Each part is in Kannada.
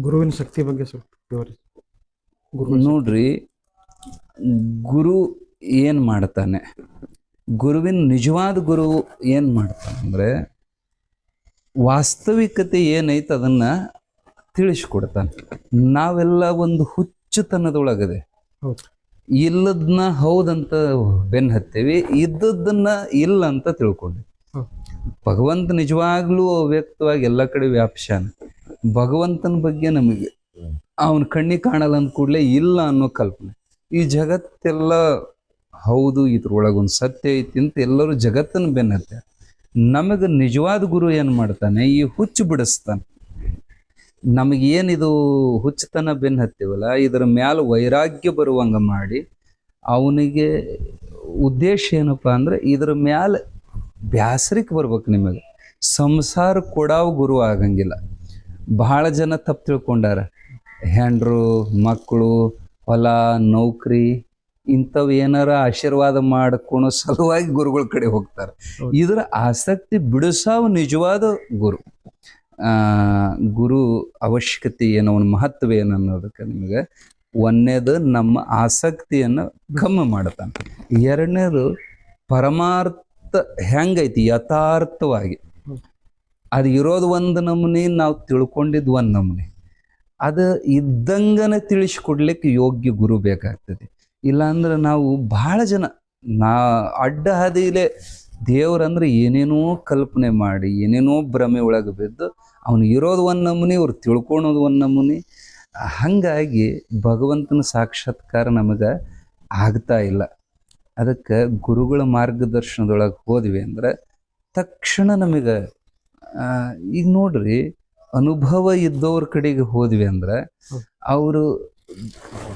ಗುರುವಿನ ಶಕ್ತಿ ಬಗ್ಗೆ ಸ್ವಲ್ಪ ವಿವರಿಸಿ. ಗುರು ನೋಡ್ರಿ ಗುರು ಏನು ಮಾಡ್ತಾನೆ? ಗುರುವಿನ ನಿಜವಾದ ಗುರು ಏನು ಮಾಡ್ತಾನೆ ಅಂದರೆ ವಾಸ್ತವಿಕತೆ ಏನೈತೆ ಅದನ್ನ ತಿಳಿಸ್ಕೊಡ್ತಾನೆ. ನಾವೆಲ್ಲ ಒಂದು ಹುಚ್ಚುತನದೊಳಗದೆ. ಇಲ್ಲದನ್ನ ಹೌದಂತ ಬೆನ್ನು ಹತ್ತೇವಿ ಇದ್ದದ್ದನ್ನ ಇಲ್ಲ ಅಂತ ತಿಳ್ಕೊಂಡ್ವಿ. ಭಗವಂತ ನಿಜವಾಗ್ಲೂ ವ್ಯಕ್ತವಾಗಿ ಎಲ್ಲ ಕಡೆ ವ್ಯಾಪ್ಸ್ಯಾನ. ಭಗವಂತನ ಬಗ್ಗೆ ನಮಗೆ ಅವನ ಕಣ್ಣಿಗೆ ಕಾಣಲ್ಲ ಅಂದ ಕೂಡಲೇ ಇಲ್ಲ ಅನ್ನೋ ಕಲ್ಪನೆ. ಈ ಜಗತ್ತೆಲ್ಲ ಹೌದು ಇದ್ರೊಳಗೊಂದು ಸತ್ಯ ಐತಿ ಅಂತ ಎಲ್ಲರೂ ಜಗತ್ತನ್ನು ಬೆನ್ನತ್ತೆ. ನಮಗೆ ನಿಜವಾದ ಗುರು ಏನು ಮಾಡ್ತಾನೆ? ಈ ಹುಚ್ಚು ಬಿಡಿಸ್ತಾನೆ. ನಮಗೇನಿದು ಹುಚ್ಚತನ ಬೆನ್ನು ಹತ್ತೀವಲ್ಲ ಇದರ ಮ್ಯಾಲ ವೈರಾಗ್ಯ ಬರುವಂಗ ಮಾಡಿ ಅವನಿಗೆ ಉದ್ದೇಶ ಏನಪ್ಪ ಅಂದ್ರೆ ಇದ್ರ ಮ್ಯಾಲ ಬ್ಯಾಸರಿಕೆ ಬರ್ಬೇಕು ನಿಮಗೆ. ಸಂಸಾರ ಕೊಡಾವ್ ಗುರು ಆಗಂಗಿಲ್ಲ. ಬಹಳ ಜನ ತಪ್ಪು ತಿಳ್ಕೊಂಡಾರ ಹೆಂಡ್ರು ಮಕ್ಕಳು ಹೊಲ ನೌಕರಿ ಇಂಥವು ಏನಾರ ಆಶೀರ್ವಾದ ಮಾಡ್ಕೊಳೋ ಸಲುವಾಗಿ ಗುರುಗಳ ಕಡೆ ಹೋಗ್ತಾರೆ. ಇದರ ಆಸಕ್ತಿ ಬಿಡಿಸಾವ ನಿಜವಾದ ಗುರು ಗುರು ಅವಶ್ಯಕತೆ ಏನು ಅವನ ಮಹತ್ವ ಏನು ಅನ್ನೋದಕ್ಕೆ ನಿಮಗೆ ಒಂದನೇದು ನಮ್ಮ ಆಸಕ್ತಿಯನ್ನು ಕಮ್ಮಿ ಮಾಡ್ತಾನೆ ಎರಡನೇದು ಪರಮಾರ್ಥ ಹೆಂಗೈತಿ ಯಥಾರ್ಥವಾಗಿ. ಅದು ಇರೋದು ಒಂದು ನಮೂನೆ, ನಾವು ತಿಳ್ಕೊಂಡಿದ್ದು ಒಂದು ನಮೂನಿ. ಅದು ಇದ್ದಂಗನೆ ತಿಳಿಸ್ಕೊಡ್ಲಿಕ್ಕೆ ಯೋಗ್ಯ ಗುರು ಬೇಕಾಗ್ತದೆ. ಇಲ್ಲಾಂದ್ರೆ ನಾವು ಬಹಳ ಜನ, ನಾ ಅಡ್ಡ ಹಾದಿಲೇ ದೇವ್ರಂದ್ರೆ ಏನೇನೋ ಕಲ್ಪನೆ ಮಾಡಿ, ಏನೇನೋ ಭ್ರಮೆ ಒಳಗೆ ಬಿದ್ದು ಅವನು ಇರೋದು ಒಂದು ನಮೂನಿ, ಅವ್ರು ತಿಳ್ಕೊಳೋದು ಒಂದು ನಮೂನೆ. ಹಾಗಾಗಿ ಭಗವಂತನ ಸಾಕ್ಷಾತ್ಕಾರ ನಮಗೆ ಆಗ್ತಾ ಇಲ್ಲ. ಅದಕ್ಕೆ ಗುರುಗಳ ಮಾರ್ಗದರ್ಶನದೊಳಗೆ ಹೋದ್ವಿ ಅಂದ್ರೆ ತಕ್ಷಣ ನಮಗೆ ಈಗ ನೋಡ್ರಿ ಅನುಭವ ಇದ್ದವ್ರ ಕಡೆಗೆ ಹೋದ್ವಿ ಅಂದ್ರೆ ಅವರು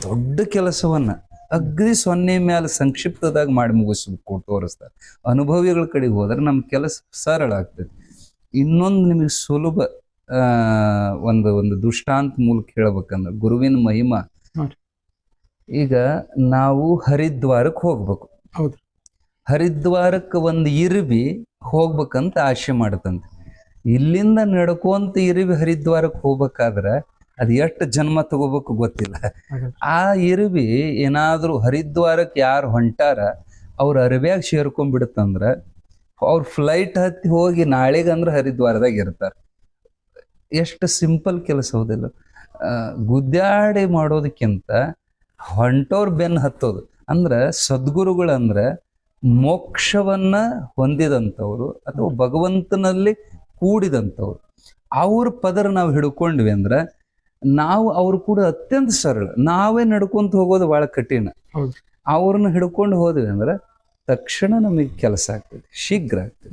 ದೊಡ್ಡ ಕೆಲಸವನ್ನ ಅಗ್ರಿ ಸೊನ್ನೆ ಮೇಲೆ ಸಂಕ್ಷಿಪ್ತದಾಗ ಮಾಡಿ ಮುಗಿಸ್ಬೇಕು ತೋರಿಸ್ತಾರೆ. ಅನುಭವಿಗಳ ಕಡೆಗೆ ಹೋದ್ರೆ ನಮ್ಮ ಕೆಲಸ ಸರಳ ಆಗ್ತದೆ. ಇನ್ನೊಂದು ನಿಮಗೆ ಸುಲಭ ಒಂದು ಒಂದು ದುಷ್ಟಾಂತ ಮೂಲಕ ಹೇಳ್ಬೇಕಂದ್ರೆ ಗುರುವಿನ ಮಹಿಮಾ. ಈಗ ನಾವು ಹರಿದ್ವಾರಕ್ಕೆ ಹೋಗ್ಬೇಕು. ಹರಿದ್ವಾರಕ್ಕೆ ಒಂದು ಇರ್ಬಿ ಹೋಗ್ಬೇಕಂತ ಆಶೆ ಮಾಡತಂತೆ. ಇಲ್ಲಿಂದ ನಡ್ಕೊಂತ ಇರುವಿ ಹರಿದ್ವಾರಕ್ಕೆ ಹೋಗ್ಬೇಕಾದ್ರೆ ಅದು ಎಷ್ಟು ಜನ್ಮ ತಗೋಬೇಕು ಗೊತ್ತಿಲ್ಲ. ಆ ಇರುವಿ ಏನಾದರೂ ಹರಿದ್ವಾರಕ್ಕೆ ಯಾರು ಹೊಂಟಾರ ಅವ್ರ ಅರಬ್ಯಾಗ ಸೇರ್ಕೊಂಡ್ಬಿಡುತ್ತಂದ್ರೆ ಅವ್ರ ಫ್ಲೈಟ್ ಹತ್ತಿ ಹೋಗಿ ನಾಳೆಗಂದ್ರೆ ಹರಿದ್ವಾರದಾಗ ಇರ್ತಾರೆ. ಎಷ್ಟು ಸಿಂಪಲ್ ಕೆಲಸ ಹೌದಿಲ್ಲ. ಗುದ್ದಾಡಿ ಮಾಡೋದಕ್ಕಿಂತ ಹೊಂಟೋರ್ ಬೆನ್ನು ಹತ್ತೋದು. ಅಂದ್ರೆ ಸದ್ಗುರುಗಳಂದ್ರೆ ಮೋಕ್ಷವನ್ನ ಹೊಂದಿದಂಥವ್ರು ಅಥವಾ ಭಗವಂತನಲ್ಲಿ ಕೂಡಿದಂಥವ್ರು. ಅವ್ರ ಪದರ ನಾವು ಹಿಡ್ಕೊಂಡ್ವಿ ಅಂದ್ರೆ ನಾವು ಅವ್ರು ಕೂಡ ಅತ್ಯಂತ ಸರಳ. ನಾವೇ ನಡ್ಕೊಂತ ಹೋಗೋದು ಬಹಳ ಕಠಿಣ. ಅವ್ರನ್ನ ಹಿಡ್ಕೊಂಡು ಹೋದ್ವಿ ಅಂದ್ರೆ ತಕ್ಷಣ ನಮಗೆ ಕೆಲಸ ಆಗ್ತದೆ. ಶೀಘ್ರ ಆಗ್ತದೆ.